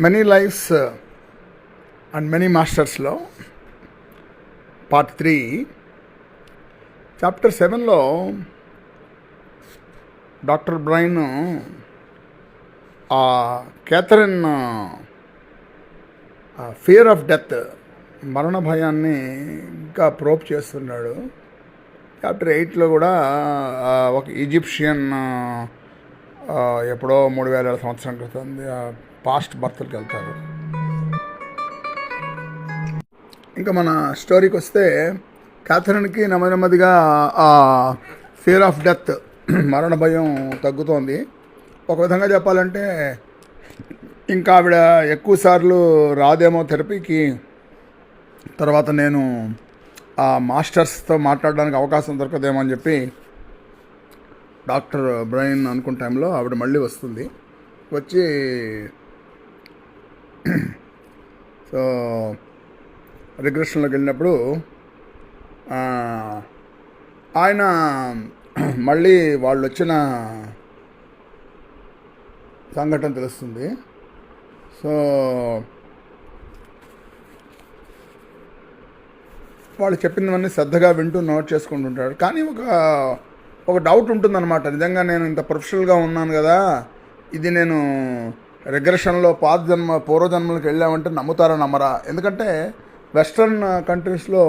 Many lives and many మాస్టర్స్లో part three chapter సెవెన్లో doctor Brian ఆ కేథరిన్ ఫియర్ ఆఫ్ డెత్ మరణ భయాన్ని ఇంకా ప్రోప్ చేస్తున్నాడు. చాప్టర్ ఎయిట్లో కూడా ఒక ఈజిప్షియన్ ఎప్పుడో మూడు వేల సంవత్సరం క్రితం పాస్ట్ బర్త్కి వెళ్తారు. ఇంకా మన స్టోరీకి వస్తే క్యాథరిన్కి నెమ్మది నెమ్మదిగా ఆ ఫియర్ ఆఫ్ డెత్ మరణ భయం తగ్గుతోంది. ఒక విధంగా చెప్పాలంటే ఇంకా ఆవిడ ఎక్కువసార్లు రాదేమో థెరపీకి. తర్వాత నేను ఆ మాస్టర్స్తో మాట్లాడడానికి అవకాశం దొరకదేమో అని చెప్పి డాక్టర్ బ్రైన్ అనుకున్న టైంలో ఆవిడ మళ్ళీ వస్తుంది. వచ్చి సో రిగ్రెషన్లోకి వెళ్ళినప్పుడు ఆయన మళ్ళీ వాళ్ళు వచ్చిన సంఘటన తెలుస్తుంది. సో వాళ్ళు చెప్పినవన్నీ శ్రద్ధగా వింటూ నోట్ చేసుకుంటుంటాడు కానీ ఒక ఒక డౌట్ ఉంటుందన్నమాట. నిజంగా నేను ఇంత ప్రొఫెషనల్గా ఉన్నాను కదా ఇది నేను రిగ్రెషన్లో పాత జన్మ పూర్వజన్మలకు వెళ్ళామంటే నమ్ముతారా నమ్మరా? ఎందుకంటే వెస్ట్రన్ కంట్రీస్లో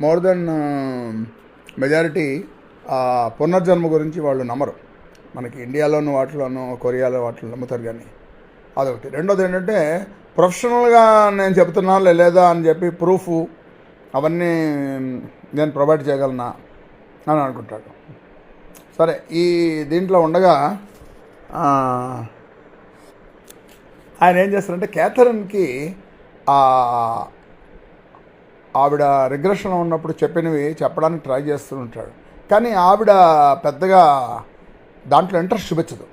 మోర్ దెన్ మెజారిటీ పునర్జన్మ గురించి వాళ్ళు నమ్మరు. మనకి ఇండియాలోను వాటిలోనూ కొరియాలో వాటిలో నమ్ముతారు కానీ అదొకటి. రెండోది ఏంటంటే ప్రొఫెషనల్గా నేను చెప్తున్నాను లేదా అని చెప్పి ప్రూఫ్ అవన్నీ నేను ప్రొవైడ్ చేయగలనా అని అనుకుంటాడు. సరే ఈ దీంట్లో ఉండగా ఆయన ఏం చేస్తారంటే క్యాథరిన్కి ఆవిడ రిగ్రెషన్ ఉన్నప్పుడు చెప్పినవి చెప్పడానికి ట్రై చేస్తూ ఉంటాడు. కానీ ఆవిడ పెద్దగా దాంట్లో ఇంట్రెస్ట్ చూపించదు.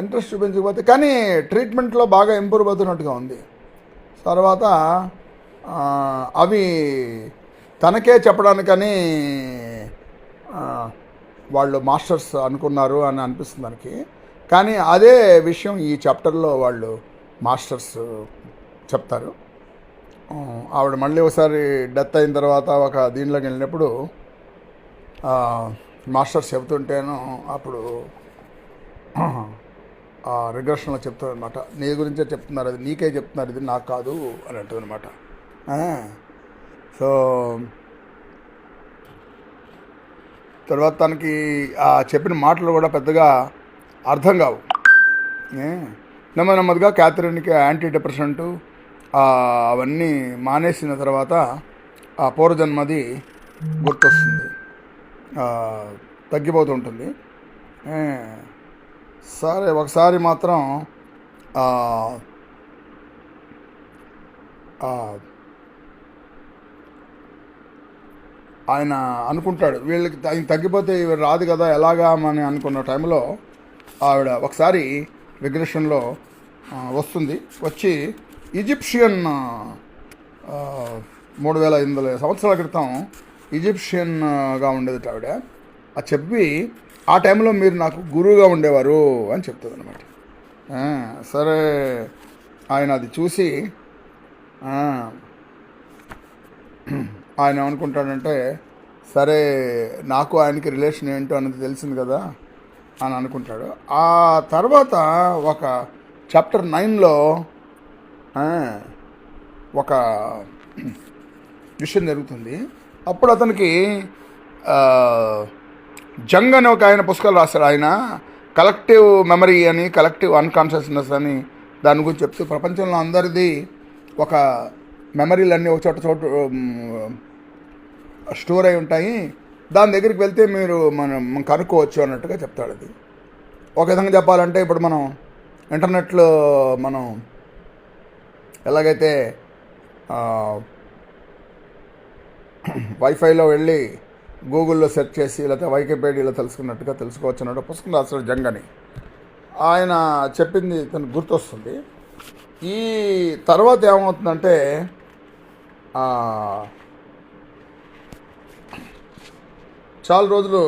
ఇంట్రెస్ట్ చూపించకపోతే కానీ ట్రీట్మెంట్లో బాగా ఇంప్రూవ్ అవుతున్నట్టుగా ఉంది. తర్వాత అవి తనకే చెప్పడానికని వాళ్ళు మాస్టర్స్ అనుకున్నారు అని అనిపిస్తుంది మనకి కానీ అదే విషయం ఈ చాప్టర్లో వాళ్ళు మాస్టర్స్ చెప్తారు. ఆవిడ మళ్ళీ ఒకసారి డెత్ అయిన తర్వాత ఒక దీనిలోకి వెళ్ళినప్పుడు మాస్టర్స్ చెబుతుంటేను అప్పుడు ఆ రిగ్రెషన్లో చెప్తారనమాట నీ గురించే చెప్తున్నారు అది నీకే చెప్తున్నారు ఇది నాకు కాదు అని అంటుందన్నమాట. సో తర్వాత తనకి ఆ చెప్పిన మాటలు కూడా పెద్దగా అర్థం కావు. నెమ్మ నెమ్మది నెమ్మదిగా క్యాథరిన్కి యాంటీ డిప్రెషెంట్ అవన్నీ మానేసిన తర్వాత ఆ పూర్వజన్మది గుర్తొస్తుంది. తగ్గిపోతుంటుంది. సరే ఒకసారి మాత్రం ఆయన అనుకుంటాడు వీళ్ళకి ఆయన తగ్గిపోతే రాదు కదా ఎలాగా అని అనుకున్న టైంలో ఆవిడ ఒకసారి రిగ్రెషన్లో వస్తుంది. వచ్చి ఈజిప్షియన్ మూడు వేల ఎనిమిది వందల సంవత్సరాల క్రితం ఈజిప్షియన్గా ఉండేది ఆవిడ. అది చెప్పి ఆ టైంలో మీరు నాకు గురువుగా ఉండేవారు అని చెప్తుంది అనమాట సరే ఆయన అది చూసి ఆయన ఏమనుకుంటాడంటే సరే నాకు ఆయనకి రిలేషన్ ఏంటో అనేది తెలిసింది కదా అని అనుకుంటాడు. ఆ తర్వాత ఒక చాప్టర్ నైన్లో ఒక విషయం జరుగుతుంది. అప్పుడు అతనికి జంగ్ అనే ఒక ఆయన పుస్తకాలు రాశాడు. ఆయన కలెక్టివ్ మెమరీ అని కలెక్టివ్ అన్కాన్షియస్నెస్ అని దాని గురించి చెప్తూ ప్రపంచంలో అందరిది ఒక మెమరీలన్నీ ఒక చోట చోట స్టోర్ అయి ఉంటాయి. దాని దగ్గరికి వెళ్తే మీరు మనం కనుక్కోవచ్చు అన్నట్టుగా చెప్తాడు అది. ఒక విధంగా చెప్పాలంటే ఇప్పుడు మనం ఇంటర్నెట్లో మనం ఎలాగైతే వైఫైలో వెళ్ళి గూగుల్లో సెర్చ్ చేసి లేకపోతే వైకిపీడియాలో తెలుసుకున్నట్టుగా తెలుసుకోవచ్చు అన్నట్టు పుస్తకం రాశాడు జంగని. అని ఆయన చెప్పింది తనకు గుర్తొస్తుంది. ఈ తర్వాత ఏమవుతుందంటే ఆ, చాలా రోజులు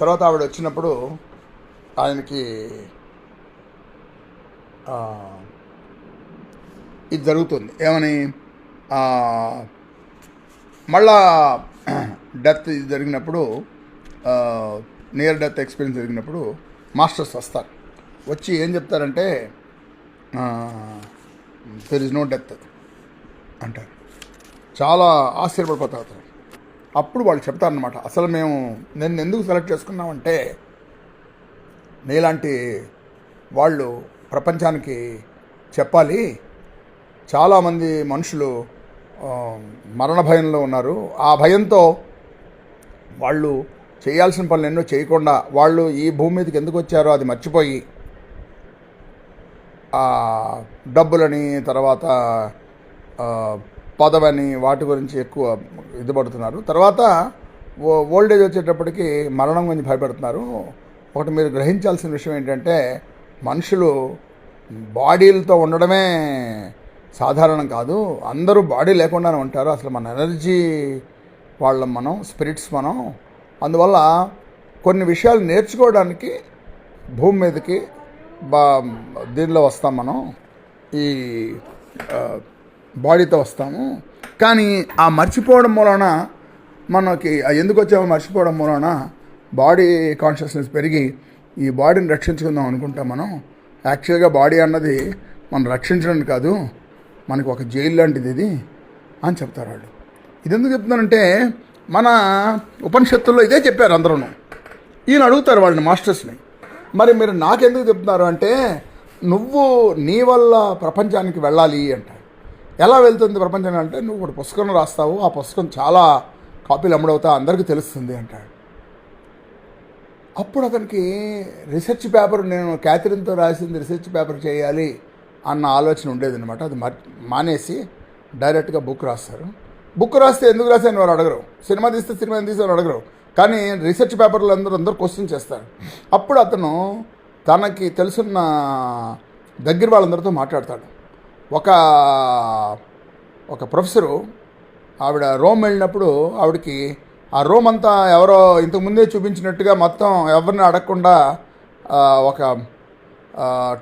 తర్వాత ఆవిడ వచ్చినప్పుడు ఆయనకి ఇది జరుగుతుంది. ఏమని? మళ్ళా డెత్ ఇది జరిగినప్పుడు నియర్ డెత్ ఎక్స్పీరియన్స్ జరిగినప్పుడు మాస్టర్స్ వస్తారు. వచ్చి ఏం చెప్తారంటే దెర్ ఇస్ నో డెత్ అంటారు. చాలా ఆశ్చర్యపడిపోతారు అప్పుడు వాళ్ళు చెప్తారనమాట అసలు మేము నేను ఎందుకు సెలెక్ట్ చేసుకున్నామంటే నీలాంటి వాళ్ళు ప్రపంచానికి చెప్పాలి. చాలామంది మనుషులు మరణ భయంలో ఉన్నారు. ఆ భయంతో వాళ్ళు చేయాల్సిన పనులు ఎన్నో చేయకుండా వాళ్ళు ఈ భూమి మీదకి ఎందుకు వచ్చారో అది మర్చిపోయి ఆ, డబ్బులని తర్వాత పదవని వాటి గురించి ఎక్కువ ఇది పడుతున్నారు తర్వాత ఓల్డ్ ఏజ్ వచ్చేటప్పటికి మరణం గురించి భయపడుతున్నారు. ఒకటి మీరు గ్రహించాల్సిన విషయం ఏంటంటే మనుషులు బాడీలతో ఉండడమే సాధారణం కాదు. అందరూ బాడీ లేకుండానే ఉంటారు. అసలు మన ఎనర్జీ వాళ్ళం మనం స్పిరిట్స్ మనం. అందువల్ల కొన్ని విషయాలు నేర్చుకోవడానికి భూమి మీదకి బా దీనిలో వస్తాం మనం. ఈ బాడీతో వస్తాము. కానీ ఆ మర్చిపోవడం మూలన మనకి ఎందుకు వచ్చామో మర్చిపోవడం మూలన బాడీ కాన్షియస్నెస్ పెరిగి ఈ బాడీని రక్షించుకుందాం అనుకుంటాం మనం. యాక్చువల్గా బాడీ అన్నది మనం రక్షించడం కాదు మనకు ఒక జైలు లాంటిది ఇది అని చెప్తారు వాళ్ళు. ఇది ఎందుకు చెప్తున్నానంటే మన ఉపనిషత్తుల్లో ఇదే చెప్పారు అందరూ ఈయన అడుగుతారు వాళ్ళని మాస్టర్స్ని. మరి మీరు నాకెందుకు చెప్తున్నారు అంటే నువ్వు నీ వల్ల ప్రపంచానికి వెళ్ళాలి అంటారు. ఎలా వెళ్తుంది ప్రపంచం అంటే నువ్వు ఒక పుస్తకం రాస్తావు ఆ పుస్తకం చాలా కాపీలు అమ్ముడవుతా అందరికీ తెలుస్తుంది అంటాడు. అప్పుడు అతనికి రీసెర్చ్ పేపర్ నేను క్యాథరిన్తో రాసింది రీసెర్చ్ పేపర్ చేయాలి అన్న ఆలోచన ఉండేది అనమాట అది మానేసి డైరెక్ట్గా బుక్ రాస్తారు. బుక్ రాస్తే ఎందుకు రాశాను వారు అడగరు. సినిమా తీస్తే సినిమా తీస్తే వారు అడగరు. కానీ రీసెర్చ్ పేపర్లు అందరూ అందరూ క్వశ్చన్ చేస్తారు. అప్పుడు అతను తనకి తెలుసున్న దగ్గర వాళ్ళందరితో మాట్లాడతాడు. ఒక ఒక ప్రొఫెసరు ఆవిడ రోమ్ వెళ్ళినప్పుడు ఆవిడకి ఆ రోమ్ అంతా ఎవరో ఇంతకుముందే చూపించినట్టుగా మొత్తం ఎవరిని అడగకుండా ఒక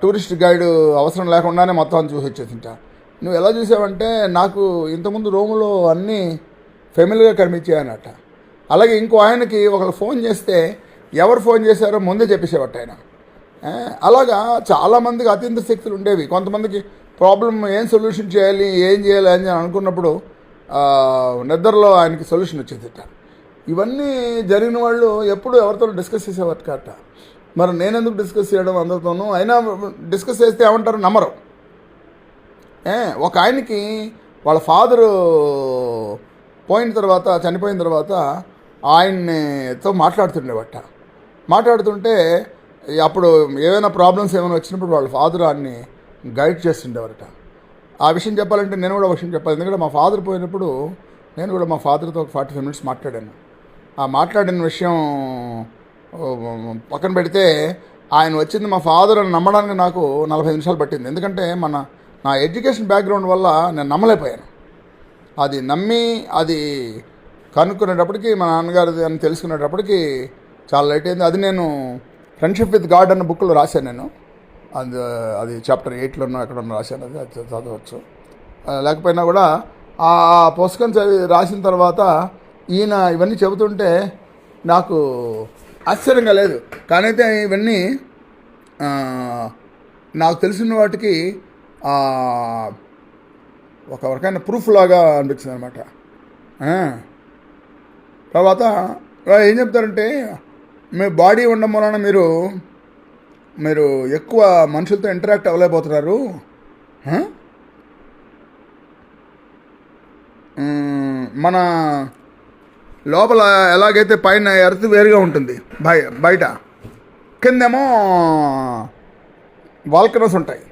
టూరిస్ట్ గైడ్ అవసరం లేకుండానే మొత్తం చూసి వచ్చేసింట నువ్వు ఎలా చూసావంటే నాకు ఇంతకుముందు రోములో అన్నీ ఫెమిలీగా కనిపించాయనట అలాగే ఇంకో ఆయనకి ఒకరు ఫోన్ చేస్తే ఎవరు ఫోన్ చేశారో ముందే చెప్పేసేవాట ఆయన. అలాగా చాలామందికి అతీంద్ర శక్తులు ఉండేవి. కొంతమందికి ప్రాబ్లం ఏం సొల్యూషన్ చేయాలి ఏం చేయాలి అని అనుకున్నప్పుడు నిద్రలో ఆయనకి సొల్యూషన్ వచ్చేదిట. ఇవన్నీ జరిగిన వాళ్ళు ఎప్పుడు ఎవరితో డిస్కస్ చేసేవారు కాట. మరి నేను ఎందుకు డిస్కస్ చేయడం అందరితోనూ? అయినా డిస్కస్ చేస్తే ఏమంటారు? నమ్మరు. ఏ, ఒక ఆయనకి వాళ్ళ ఫాదరు పోయిన తర్వాత చనిపోయిన తర్వాత ఆయన్నితో మాట్లాడుతుండేవట. మాట్లాడుతుంటే అప్పుడు ఏమైనా ప్రాబ్లమ్స్ ఏమైనా వచ్చినప్పుడు వాళ్ళ ఫాదర్ ఆయన్ని గైడ్ చేస్తుండేవారట. ఆ విషయం చెప్పాలంటే నేను కూడా ఒక విషయం చెప్పాలి. ఎందుకంటే మా ఫాదర్ పోయినప్పుడు నేను కూడా మా ఫాదర్తో ఒక ఫార్టీ ఫైవ్ మినిట్స్ మాట్లాడాను. ఆ మాట్లాడిన విషయం పక్కన పెడితే ఆయన వచ్చింది మా ఫాదర్ అని నమ్మడానికి నాకు నలభై నిమిషాలు పట్టింది. ఎందుకంటే మన నా ఎడ్యుకేషన్ బ్యాక్గ్రౌండ్ వల్ల నేను నమ్మలేకపోయాను. అది నమ్మి అది కనుక్కునేటప్పటికి మా నాన్నగారిది అని తెలుసుకునేటప్పటికి చాలా లేట్ అయింది. అది నేను ఫ్రెండ్షిప్ విత్ గాడ్ అన్న బుక్లో రాశాను నేను. అది అది చాప్టర్ ఎయిట్లోనో ఎక్కడన్నా రాశాను అది చదవచ్చు. లేకపోయినా కూడా ఆ పుస్తకం చదివి రాసిన తర్వాత ఈయన ఇవన్నీ చెబుతుంటే నాకు ఆశ్చర్యంగా లేదు. కానీ ఇవన్నీ నాకు తెలిసిన వాటికి ఒక రకమైన ప్రూఫ్ లాగా అనిపించింది అనమాట తర్వాత ఏం చెప్తారంటే మీ బాడీ ఉండడం వలన మీరు మీరు ఎక్కువ మనుషులతో ఇంటరాక్ట్ అవ్వలేకపోతున్నారు? మన లోపల ఎలాగైతే పైన ఎర్త్ వేరుగా ఉంటుంది బయ బయట కిందేమో వాల్కనోస్ ఉంటాయి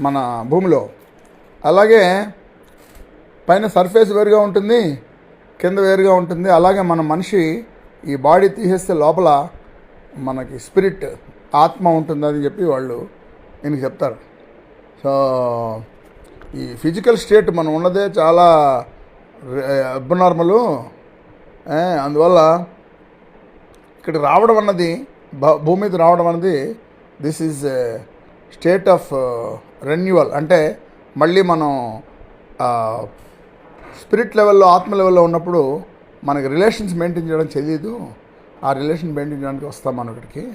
మన భూమిలో. అలాగే పైన సర్ఫేస్ వేరుగా ఉంటుంది కింద వేరుగా ఉంటుంది. అలాగే మన మనిషి ఈ బాడీ తీసేస్తే లోపల మనకి స్పిరిట్ ఆత్మ ఉంటుందని చెప్పి వాళ్ళు నేను చెప్తారు. సో ఈ ఫిజికల్ స్టేట్ మనం ఉన్నదే చాలా అబ్నార్మలు అందువల్ల ఇక్కడ రావడం అన్నది భ- భూమి మీద రావడం అన్నది this is state of renewal అంటే మళ్ళీ మనం స్పిరిట్ లెవెల్లో ఆత్మ లెవెల్లో ఉన్నప్పుడు మనకి రిలేషన్స్ మెయింటైన్ చేయడం తెలియదు ఆ రిలేషన్ మెయింటైన్ చేయడానికి వస్తాం మనం ఇక్కడికి.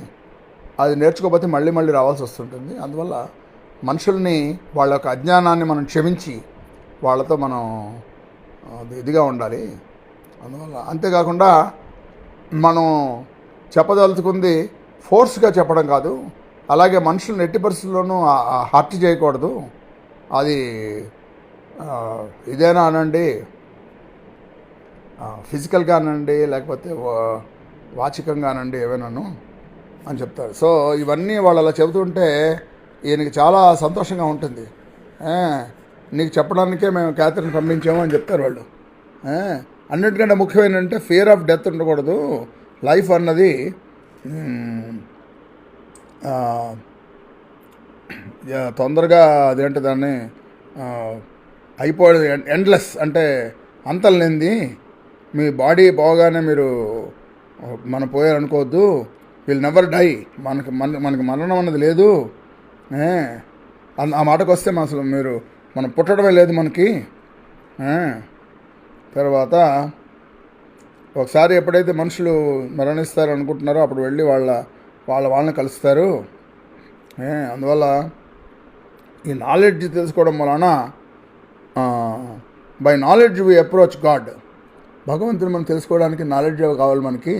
అది నేర్చుకోకపోతే మళ్ళీ మళ్ళీ రావాల్సి వస్తుంటుంది. అందువల్ల మనుషుల్ని వాళ్ళ యొక్క అజ్ఞానాన్ని మనం క్షమించి వాళ్ళతో మనం అది ఇదిగా ఉండాలి. అందువల్ల అంతేకాకుండా మనం చెప్పదలుచుకుంది ఫోర్స్గా చెప్పడం కాదు అలాగే మనుషులను ఎట్టి పరిస్థితుల్లోనూ హర్ట్ చేయకూడదు. అది ఇదేనా అనండి? ఫిజికల్గా అనండి లేకపోతే వాచికంగా అనండి ఏమైనాను అని చెప్తారు. సో ఇవన్నీ వాళ్ళు అలా చెబుతుంటే ఈయనకి చాలా సంతోషంగా ఉంటుంది. నీకు చెప్పడానికే మేము క్యాథరిన్ పంపించాము అని చెప్తారు వాళ్ళు. అన్నిటికంటే ముఖ్యమైన అంటే ఫియర్ ఆఫ్ డెత్ ఉండకూడదు. లైఫ్ అన్నది తొందరగా అదేంటి దాన్ని అయిపోయేది ఎండ్లెస్ అంటే అంతలేనిది మీ బాడీ బాగానే మీరు మనం పోయారనుకోవద్దు. విల్ నెవర్ డై మనకి మన మనకి మరణం అన్నది లేదు. ఆ మాటకు వస్తే అసలు మీరు మనం పుట్టడమే లేదు మనకి. తర్వాత ఒకసారి ఎప్పుడైతే మనుషులు మరణిస్తారు అనుకుంటున్నారో అప్పుడు వెళ్ళి వాళ్ళ వాళ్ళ వాళ్ళని కలుస్తారు. అందువల్ల ఈ నాలెడ్జ్ తెలుసుకోవడం వలన by knowledge we approach God భగవంతుని మనం తెలుసుకోవడానికి నాలెడ్జ్ కావాలి మనకి.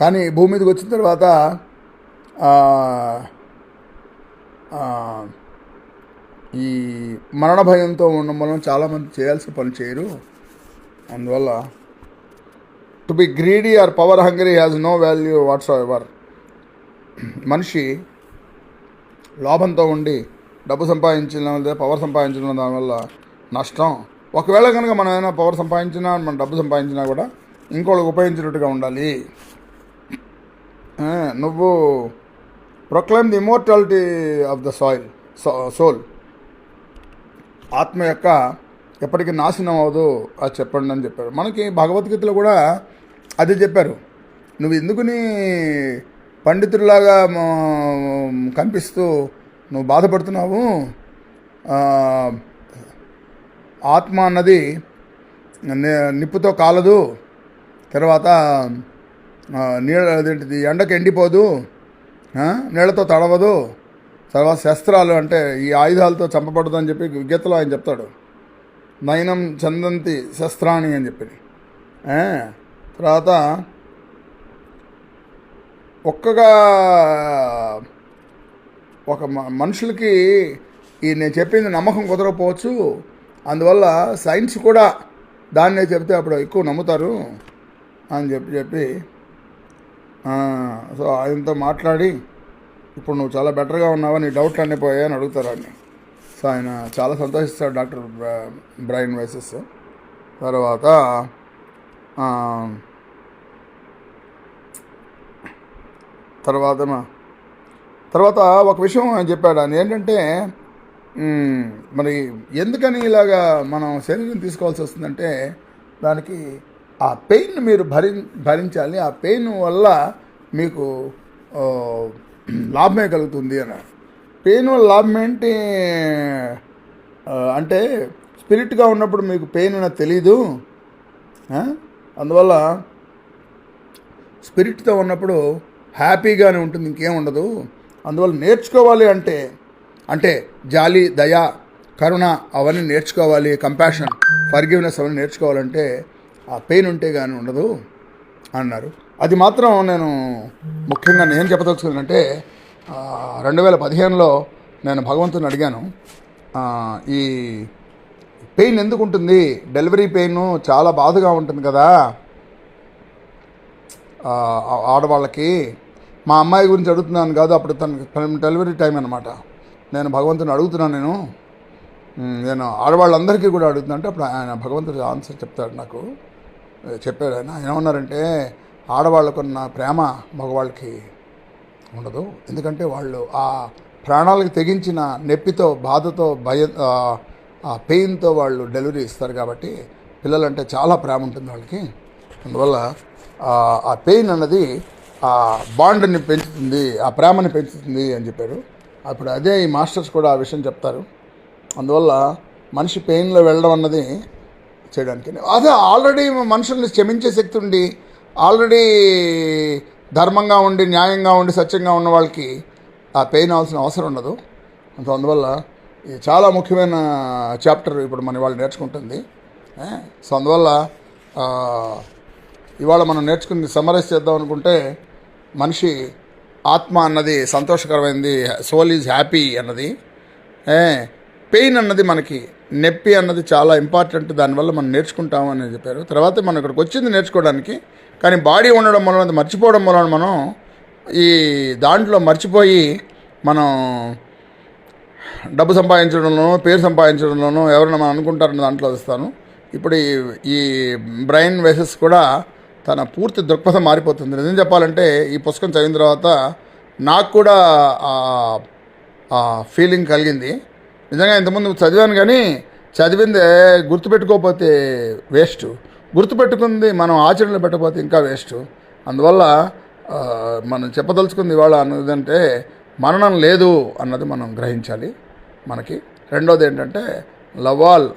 కానీ భూమి మీదకి వచ్చిన తర్వాత ఈ మరణ భయంతో ఉండడం వలన చాలామంది చేయాల్సిన పని చేయరు. అందువల్ల to be greedy or power hungry has no value whatsoever మనిషి లోభంతో ఉండి డబ్బు సంపాదించిన లేదా పవర్ సంపాదించిన దానివల్ల నష్టం. ఒకవేళ కనుక మనం ఏమైనా పవర్ సంపాదించినా మనం డబ్బు సంపాదించినా కూడా ఇంకోళ్ళకి ఉపయోగించినట్టుగా ఉండాలి. నువ్వు proclaim the immortality of the soil soul ఆత్మ యొక్క ఎప్పటికీ నాశనం అవ్వదు అది చెప్పండి అని చెప్పారు. మనకి భగవద్గీతలో కూడా అది చెప్పారు. నువ్వు ఎందుకుని పండితుడిలాగా మ- కనిపిస్తూ నువ్వు బాధపడుతున్నావు? ఆత్మ అన్నది నిప్పుతో కాలదు. తర్వాత నీళ్ళ అదేంటిది ఎండకు ఎండిపోదు నీళ్ళతో నీళ్ళతో తడవదు. తర్వాత శస్త్రాలు అంటే ఈ ఆయుధాలతో చంపబడదు అని చెప్పి గీతలో ఆయన చెప్తాడు. నయనం చందంతి శస్త్రాణి అని చెప్పి. తర్వాత ఒక్కగా ఒక మ- మనుషులకి ఈ నేను చెప్పింది నమ్మకం కుదరకపోవచ్చు. అందువల్ల సైన్స్ కూడా దాన్నే చెప్తే అప్పుడు ఎక్కువ నమ్ముతారు అని చెప్పి చెప్పి సో ఆయనతో మాట్లాడి ఇప్పుడు నువ్వు చాలా బెటర్గా ఉన్నావా? నీ డౌట్లు అన్నీ పోయాయని అని అడుగుతారు ఆయన. సో ఆయన చాలా సంతోషిస్తాడు డాక్టర్ బ్ర- బ్రైన్ వైసెస్ తర్వాత తర్వాత తర్వాత ఒక విషయం ఆయన చెప్పాడు ఆయన. ఏంటంటే మరి ఎందుకని ఇలాగా మనం శరీరం తీసుకోవాల్సి వస్తుందంటే దానికి ఆ పెయిన్ మీరు భరి భరించాలి ఆ పెయిన్ వల్ల మీకు లాభమే కలుగుతుంది అన్నారు. పెయిన్ వల్ల లాభం ఏంటి? అంటే స్పిరిట్గా ఉన్నప్పుడు మీకు పెయిన్ అనేది తెలీదు? అందువల్ల స్పిరిట్తో ఉన్నప్పుడు హ్యాపీగానే ఉంటుంది ఇంకేం ఉండదు. అందువల్ల నేర్చుకోవాలి అంటే అంటే జాలి దయ కరుణ అవన్నీ నేర్చుకోవాలి కంపాషన్ ఫర్గివ్నెస్ అవన్నీ నేర్చుకోవాలంటే ఆ పెయిన్ ఉంటే కానీ ఉండదు అన్నారు. అది మాత్రం నేను ముఖ్యంగా నేను చెప్పదలుచుకున్నానంటే రెండు వేల పదిహేనులో నేను భగవంతుని అడిగాను. ఈ పెయిన్ ఎందుకు ఉంటుంది? డెలివరీ పెయిన్ చాలా బాధగా ఉంటుంది కదా. ఆడవాళ్ళకి మా అమ్మాయి గురించి అడుగుతున్నాను కాదు అప్పుడు తనకి తన డెలివరీ టైం అనమాట నేను భగవంతుని అడుగుతున్నాను నేను. నేను ఆడవాళ్ళందరికీ కూడా అడుగుతున్నా అంటే అప్పుడు ఆయన భగవంతుడు ఆన్సర్ చెప్తాడు నాకు. చెప్పాడు ఆయన. ఏమన్నారంటే ఆడవాళ్ళకున్న ప్రేమ మగవాళ్ళకి ఉండదు. ఎందుకంటే వాళ్ళు ఆ ప్రాణాలకు తెగించిన నొప్పితో బాధతో భయ ఆ, పెయిన్తో వాళ్ళు డెలివరీ ఇస్తారు కాబట్టి పిల్లలంటే చాలా ప్రేమ ఉంటుంది వాళ్ళకి. అందువల్ల ఆ- ఆ పెయిన్ అన్నది ఆ బాండ్ని పెంచుతుంది ఆ ప్రేమని పెంచుతుంది అని చెప్పారు. అప్పుడు అదే ఈ మాస్టర్స్ కూడా ఆ విషయం చెప్తారు. అందువల్ల మనిషి పెయిన్లో వెళ్ళడం అన్నది చేయడానికి అదే ఆల్రెడీ మనుషుల్ని క్షమించే శక్తి ఉండి ఆల్రెడీ ధర్మంగా ఉండి న్యాయంగా ఉండి సత్యంగా ఉన్న వాళ్ళకి ఆ పెయిన్ అవ్వాల్సిన అవసరం ఉండదు. అంత అందువల్ల ఇది చాలా ముఖ్యమైన చాప్టర్ ఇప్పుడు మన వాళ్ళు నేర్చుకుంటుంది. సో అందువల్ల ఇవాళ మనం నేర్చుకుని సమరైజ్ చేద్దాం అనుకుంటే మనిషి ఆత్మ అన్నది సంతోషకరమైనది సోల్ ఈజ్ హ్యాపీ అన్నది. పెయిన్ అన్నది మనకి నొప్పి అన్నది చాలా ఇంపార్టెంట్ దానివల్ల మనం నేర్చుకుంటాం అని చెప్పారు. తర్వాత మనం ఇక్కడికి వచ్చింది నేర్చుకోవడానికి కానీ బాడీ ఉండడం వలన అది మర్చిపోవడం వలన మనం ఈ దాంట్లో మర్చిపోయి మనం డబ్బు సంపాదించడంలోనూ పేరు సంపాదించడంలోనూ ఎవరైనా మనం అనుకుంటారని దాంట్లో వస్తాను ఇప్పుడు ఈ బ్రెయిన్ వేసెస్ కూడా తన పూర్తి దృక్పథం మారిపోతుంది. నిజం చెప్పాలంటే ఈ పుస్తకం చదివిన తర్వాత నాకు కూడా ఫీలింగ్ కలిగింది. నిజంగా ఇంతకుముందు చదివాను కానీ చదివిందే గుర్తుపెట్టుకోకపోతే వేస్ట్. గుర్తుపెట్టుకుంది మనం ఆచరణలో పెట్టకపోతే ఇంకా వేస్ట్. అందువల్ల మనం చెప్పదలుచుకుంది ఇవాళ అన్నదంటే మరణం లేదు అన్నది మనం గ్రహించాలి. మనకి రెండోది ఏంటంటే లవాల్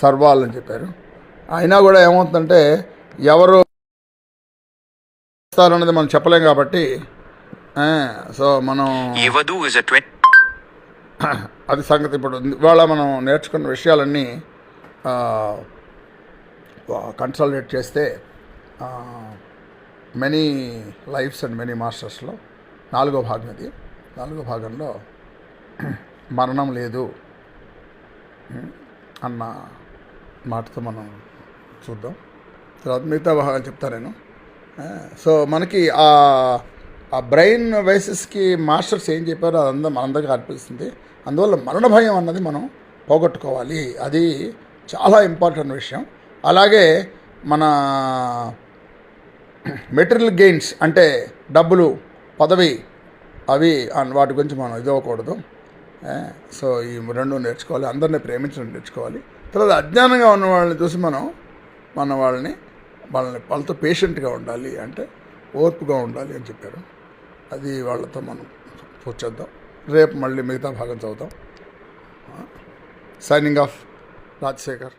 సర్వాల్ అని చెప్పారు. అయినా కూడా ఏమవుతుందంటే ఎవరు వస్తారన్నది మనం చెప్పలేం కాబట్టి సో మనం అది సంగతి ఇప్పుడు ఇవాళ మనం నేర్చుకున్న విషయాలన్నీ కన్సల్టేట్ చేస్తే మెనీ లైఫ్స్ అండ్ మెనీ మాస్టర్స్లో నాలుగో భాగం ఇది నాలుగో భాగంలో మరణం లేదు అన్న మాటతో మనం చూద్దాం. తర్వాత మిగతా భాగాలు చెప్తా నేను. సో మనకి ఆ ఆ బ్రెయిన్ వైసెస్కి మాస్టర్స్ ఏం చెప్పారో అదంతా మనందరికీ అనిపిస్తుంది. అందువల్ల మరణ భయం అన్నది మనం పోగొట్టుకోవాలి. అది చాలా ఇంపార్టెంట్ విషయం. అలాగే మన మెటీరియల్ గెయిన్స్ అంటే డబ్బులు పదవి అవి అన్- వాటి గురించి మనం ఇదవ్వకూడదు సో ఈ రెండు నేర్చుకోవాలి. అందరినీ ప్రేమించడం నేర్చుకోవాలి. తర్వాత అజ్ఞానంగా ఉన్న వాళ్ళని చూసి మనం మన వాళ్ళని వాళ్ళని వాళ్ళతో పేషెంట్గా ఉండాలి అంటే ఓర్పుగా ఉండాలి అని చెప్పారు. అది వాళ్ళతో మనం పూర్తి చేద్దాం రేపు మళ్ళీ మిగతా భాగం చదువుతాం. Signing off Rajashekar.